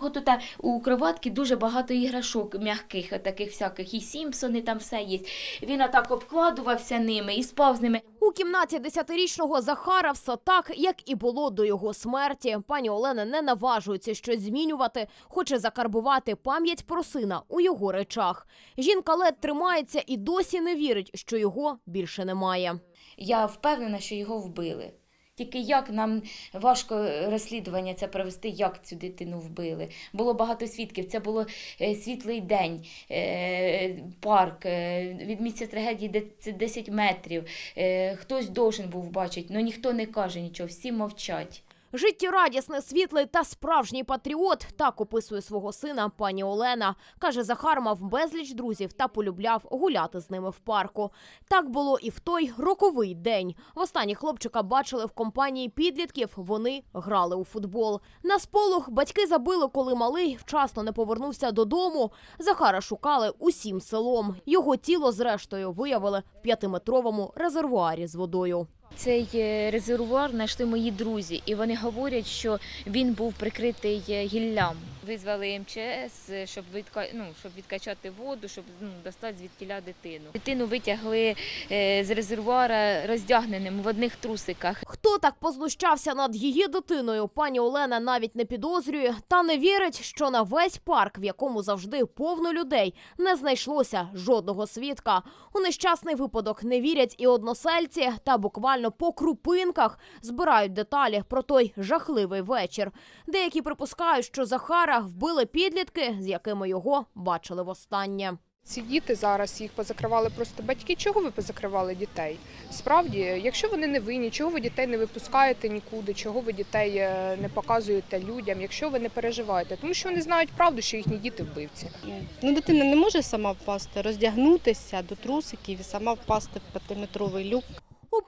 Його тут у кроватки дуже багато іграшок м'яких, таких всяких, і Сімпсони там все є. Він отак обкладувався ними і спав з ними. У кімнаті десятирічного Захара все так, як і було до його смерті. Пані Олена не наважується щось змінювати, хоче закарбувати пам'ять про сина у його речах. Жінка лед тримається і досі не вірить, що його більше немає. Я впевнена, що його вбили. Тільки як нам важко розслідування це провести, як цю дитину вбили. Було багато свідків. Це було е, світлий день, е, парк, е, від місця трагедії де- це 10 метрів. Хтось должен був бачити, але ніхто не каже нічого, всі мовчать. Життєрадісний, світлий та справжній патріот так описує свого сина пані Олена. Каже, Захар мав безліч друзів та полюбляв гуляти з ними в парку. Так було і в той роковий день. Востаннє хлопчика бачили в компанії підлітків. Вони грали у футбол. На сполох батьки забили, коли малий вчасно не повернувся додому. Захара шукали усім селом. Його тіло, зрештою, виявили в п'ятиметровому резервуарі з водою. Цей е, резервуар знайшли мої друзі, і вони говорять, що він був прикритий е, гіллям. Визвали МЧС, щоб відка... ну, щоб відкачати воду, щоб ну, достати звідтіля дитину. Дитину витягли е, з резервуара роздягненим в одних трусиках. Хто так познущався над її дитиною, пані Олена навіть не підозрює та не вірить, що на весь парк, в якому завжди повно людей, не знайшлося жодного свідка. У нещасний випадок не вірять і односельці, та буквально по крупинках збирають деталі про той жахливий вечір. Деякі припускають, що Захара вбили підлітки, з якими його бачили востаннє. Ці діти зараз їх позакривали просто батьки. Чого ви позакривали дітей? Справді, якщо вони не винні, чого ви дітей не випускаєте нікуди, чого ви дітей е, не показуєте людям, якщо ви не переживаєте, тому що вони знають правду, що їхні діти вбивці. Ну, дитина не може сама впасти, роздягнутися до трусиків і сама впасти в п'ятиметровий люк.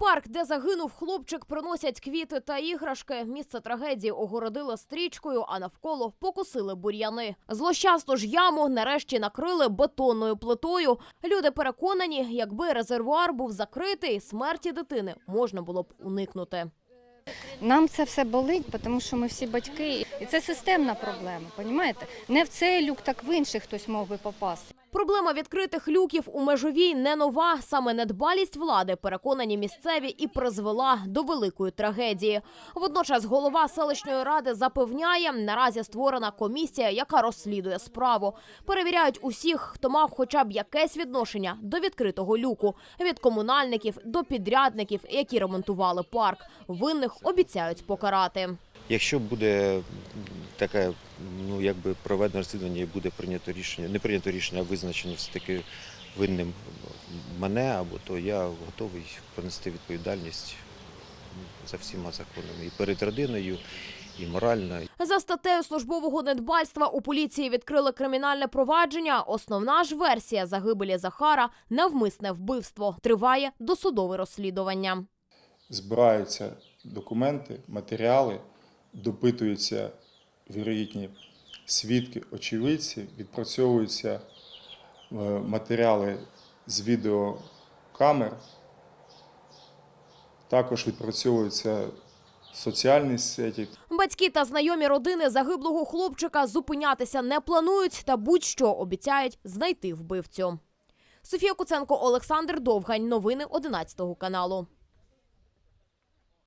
Парк, де загинув хлопчик, приносять квіти та іграшки. Місце трагедії огородили стрічкою, а навколо покусили бур'яни. Злощасту ж яму нарешті накрили бетонною плитою. Люди переконані, якби резервуар був закритий, смерті дитини можна було б уникнути. Нам це все болить, тому що ми всі батьки, і це системна проблема. Понімаєте? Не в цей люк, так в інший хтось мог би попасти. Проблема відкритих люків у межовій не нова. Саме недбалість влади, переконані місцеві, і призвела до великої трагедії. Водночас голова селищної ради запевняє, наразі створена комісія, яка розслідує справу. Перевіряють усіх, хто мав хоча б якесь відношення до відкритого люку, від комунальників до підрядників, які ремонтували парк. Винних обіцяють покарати. Якщо буде таке, ну якби проведено розслідування і буде прийнято рішення, не прийнято рішення, а визначено все таки винним мене, або то я готовий понести відповідальність за всіма законами і перед родиною, і морально, За статтею службового недбальства у поліції відкрили кримінальне провадження. Основна ж версія загибелі Захара навмисне вбивство. Триває досудове розслідування. збираються документи, матеріали, допитуються вірогідні свідки, очевидці, відпрацьовуються е, матеріали з відеокамер, також відпрацьовуються соціальні сеті, Батьки та знайомі родини загиблого хлопчика зупинятися не планують та будь-що обіцяють знайти вбивцю. Софія Куценко, Олександр Довгань. Новини 11 каналу.